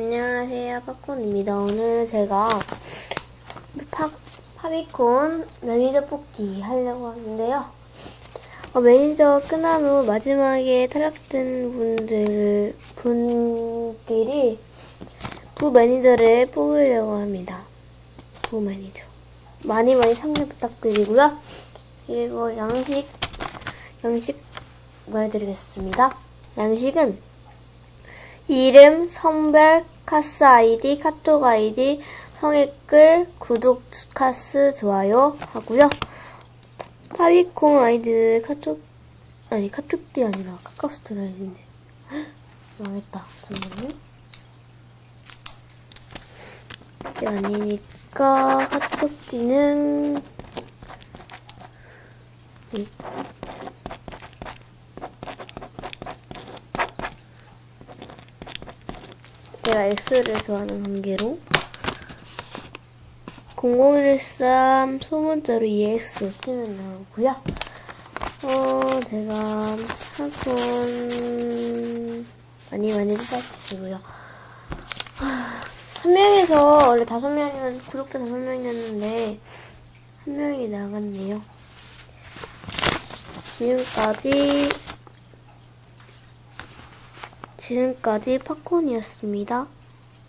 안녕하세요, 팝콘입니다. 오늘 제가 파, 파비콘 매니저 뽑기 하려고 하는데요. 어, 매니저 끝난 후 마지막에 탈락된 분들, 분끼리 부 매니저를 뽑으려고 합니다. 부 매니저. 많이 많이 참여 부탁드리고요. 그리고 양식, 양식 말해드리겠습니다. 양식은 이름, 성별, 카스 아이디, 카톡 아이디, 성액글, 구독, 카스, 좋아요 하고요. 파비콩 아이디를 카톡, 아니 카톡이 아니라 카카오스토리를 했는데 망했다. 잠깐만요. 이게 아니니까 카톡지는 이- 제가 X를 좋아하는 관계로 0013 소문자로 EX 치면 나오고요. 어, 제가 사건 많이 많이 뽑아주시고요. 하, 한 명에서 원래 다섯 명이면 구독자 다섯 명이었는데 한 명이 나갔네요. 지금까지 지금까지 팝콘이었습니다.